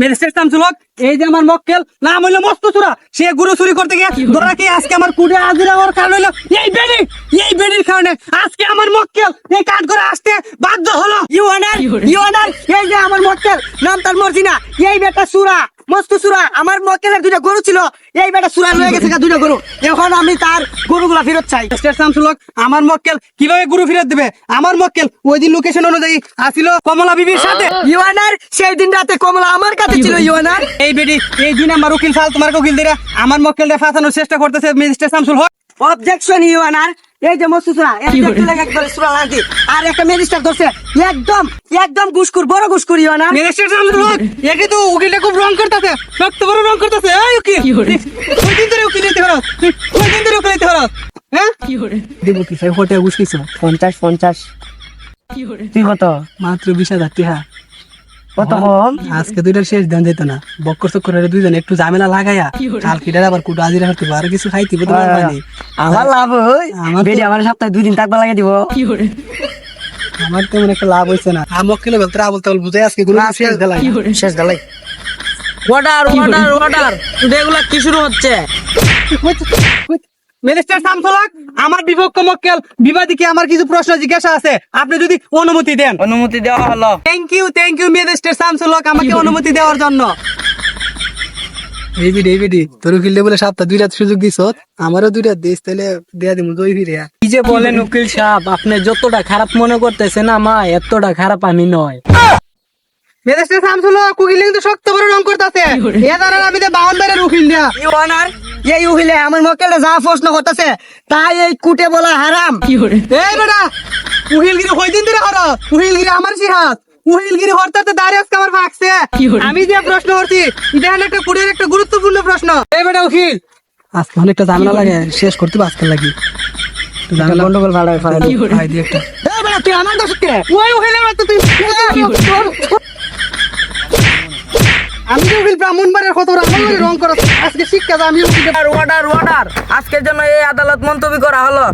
Magistrate Shamsulhaq এই যে আমার মক্কেল। নাম হইল মস্ত চুরা সে গুরু চুরি করতে গিয়ে ধরা কি আজকে আমার কুড়ে হাজিরা হওয়ার কারণ হইল এই বেডি। এই বেডির কারণে আজকে আমার মক্কেল এই করে আসতে বাধ্য হলো। ইউ অনার ইউ অনার এই যে আমার মক্কেল। নাম তার মর্জিনা। এই বেটা সুরা। মস্ত সুরা আমার গরু ছিল। এই বেটা সুরা লয়ে গেছে গরু। এখন আমি তার গরুগুলা ফেরত চাই। শামসুলক আমার মক্কেল কীভাবে গরু ফেরত দিবে? আমার মক্কেল ওই দিন লোকেশন অনুযায়ী আসিল কমলা বিবির সাথে। ইউয়ানার, সেই দিন রাতে কমলা আমার কাছে ছিল, ইউয়ানার। এই বেডি এই দিন আমার উকিল সাল, তোমার উকিল দিরা। আমার মক্কেলটা ফাঁসানোর চেষ্টা করতেছে ম্যাজিস্ট্রেট শামসুল হক। অবজেকশন এই যে মস্ত সুরা একদম সুরা লাগি আর একটা ম্যাজিস্ট্রেট ধরছে। একদম একদম ঘুষখুর বড় ম্যাজিস্ট্রেট শামসুল হক একে তো উকিলটা খুব রং করতেছে শক্ত বড় রং করতেছে। এই উকিল কই দিন ধরে উকিল দিন ধরে উকিল পারো? হ্যাঁ? দেবো কি হোটেল ঘুষ কিছো পঞ্চাশ পঞ্চাশ। তুই কত? মাত্র বিশ হাজার টাকা কত আজকে দুইটার শেষ দেন যেত না। বক্কর চক্কর দুইজন একটু ঝামেলা লাগাইয়া আবার কুটু আজিরা হতে আর কিছু খাইতে মানে আমার লাভ ওই আমার বেডি আমার সপ্তাহে দুই দিন দিব। আমার তেমন একটা লাভ হইছে না। আমক কিলো বলতে আবল তাবল বুঝে আজকে গুলো শেষ দিলাই শেষ গালাই অর্ডার অর্ডার অর্ডার এগুলা কি শুরু হচ্ছে? মিনিস্টার শামসুলক আমার বিপক্ষ মক্কেল বিবাদীকে আমার কিছু প্রশ্ন জিজ্ঞাসা আছে? আপনি যদি অনুমতি দেন। অনুমতি দেওয়া হলো। Thank you thank you minister Shamsul Haque আমাকে অনুমতি দেওয়ার জন্য। এই বিডি এই বিডি তোর বলে সপ্তাহ দুই রাত সুযোগ দিছ। আমারও দুই রাত দিস তাহলে দেয়া দিমু দই ফিরে কি যে বলেন উকিল সাহেব আপনি যতটা খারাপ মনে করতেছেন আমা এতটা খারাপ আমি নয়। মেরেস্টে শামসুল কুকিল কিন্তু শক্ত করে রং করতেছে। এ দ্বারা আমি তো উকিল দিয়া এই উহিলে আমার মক্কেলটা যা প্রশ্ন করতেছে তাই এই কুটে বলা হারাম। এই বেটা উহিলগিরি কই দিন ধরে হর? উহিলগিরি আমার সিহাত উহিলগিরি হরতে তো দাঁড়িয়ে আজকে আমার ভাগছে। আমি যে প্রশ্ন করছি এটা হলো একটা কুড়ির একটা গুরুত্বপূর্ণ প্রশ্ন। এই বেটা উকিল আজকে অনেকটা ঝামেলা লাগে শেষ করতে আজকে লাগি। গন্ডগোল ফাড়ায় ফাড়ায় ভাই দিয়ে একটা। এই বেটা তুই আমার দোষকে ওই উহিলের তুই আমি যে উকিল ব্রাহ্মণবাড়ির কত আমার রং করছ আজকে শিক্ষা আমি অর্ডার অর্ডার আজকের জন্য এই আদালত মন্তব্য করা হলো।